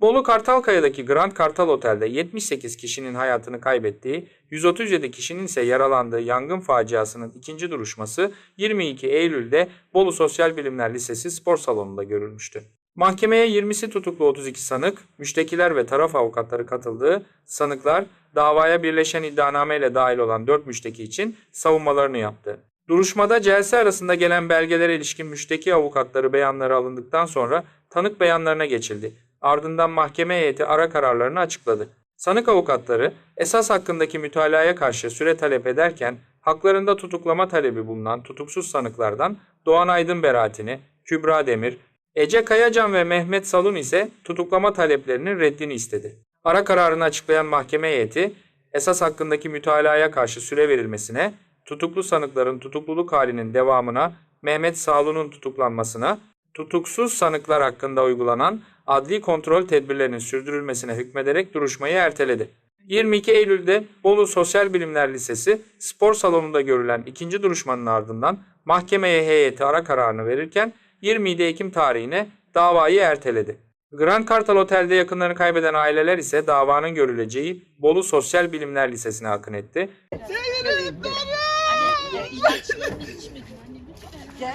Bolu Kartalkaya'daki Grand Kartal Otel'de 78 kişinin hayatını kaybettiği, 137 kişinin ise yaralandığı yangın faciasının ikinci duruşması 22 Eylül'de Bolu Sosyal Bilimler Lisesi spor salonunda görülmüştü. Mahkemeye 20'si tutuklu 32 sanık, müştekiler ve taraf avukatları katıldığı sanıklar davaya birleşen iddianameyle dahil olan 4 müşteki için savunmalarını yaptı. Duruşmada celse arasında gelen belgelere ilişkin müşteki avukatları beyanları alındıktan sonra tanık beyanlarına geçildi. Ardından mahkeme heyeti ara kararlarını açıkladı. Sanık avukatları esas hakkındaki mütalaya karşı süre talep ederken haklarında tutuklama talebi bulunan tutuksuz sanıklardan Doğan Aydın beraatini, Kübra Demir, Ece Kayacan ve Mehmet Salun ise tutuklama taleplerinin reddini istedi. Ara kararını açıklayan mahkeme heyeti esas hakkındaki mütalaya karşı süre verilmesine, tutuklu sanıkların tutukluluk halinin devamına, Mehmet Salun'un tutuklanmasına, tutuksuz sanıklar hakkında uygulanan adli kontrol tedbirlerinin sürdürülmesine hükmederek duruşmayı erteledi. 22 Eylül'de Bolu Sosyal Bilimler Lisesi spor salonunda görülen ikinci duruşmanın ardından mahkemeye heyeti ara kararını verirken 27 Ekim tarihine davayı erteledi. Grand Kartal Otel'de yakınlarını kaybeden aileler ise davanın görüleceği Bolu Sosyal Bilimler Lisesi'ne akın etti. Ya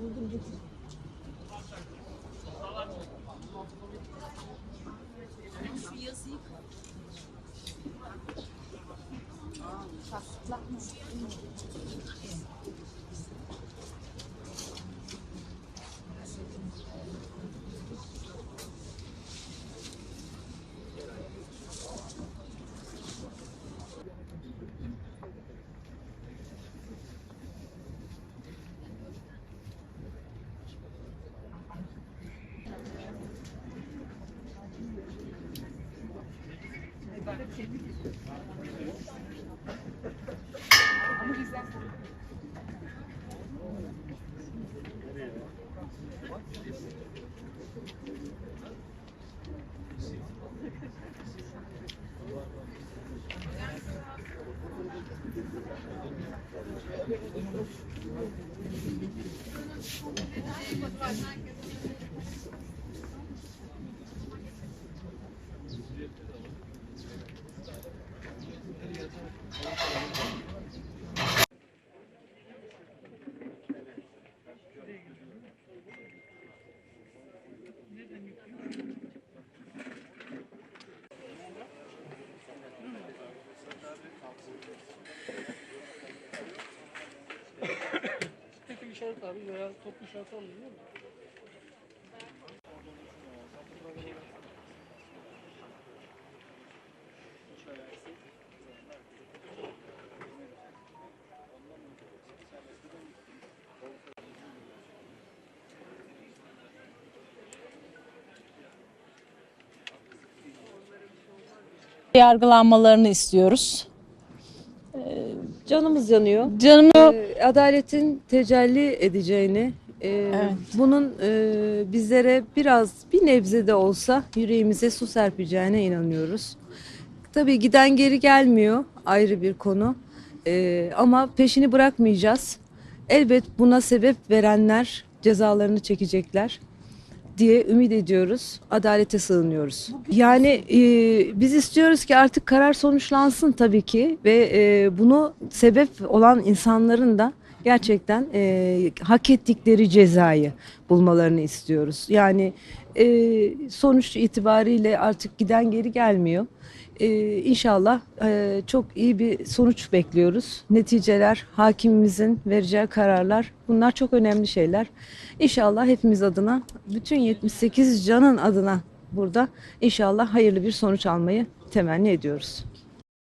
anne lütfen. Gel biraz ilaçlarını iç. İğneni yaptın ondan sonra. Tek bir işaret abi veya toplu işaret almıyor mu? yargılanmalarını istiyoruz. Canımız yanıyor. Canım Ee, adaletin tecelli edeceğini, e, Evet. bunun e, bizlere biraz bir nebze de olsa yüreğimize su serpeceğine inanıyoruz. Tabii giden geri gelmiyor ayrı bir konu. Ee, ama peşini bırakmayacağız. Elbet buna sebep verenler cezalarını çekecekler diye ümit ediyoruz. Adalete sığınıyoruz. Yani e, biz istiyoruz ki artık karar sonuçlansın tabii ki ve e, bunu sebep olan insanların da gerçekten e, hak ettikleri cezayı bulmalarını istiyoruz. Yani e, sonuç itibariyle artık giden geri gelmiyor. E, inşallah e, çok iyi bir sonuç bekliyoruz. Neticeler, hakimimizin vereceği kararlar bunlar çok önemli şeyler. İnşallah hepimiz adına, bütün 78 canın adına burada inşallah hayırlı bir sonuç almayı temenni ediyoruz.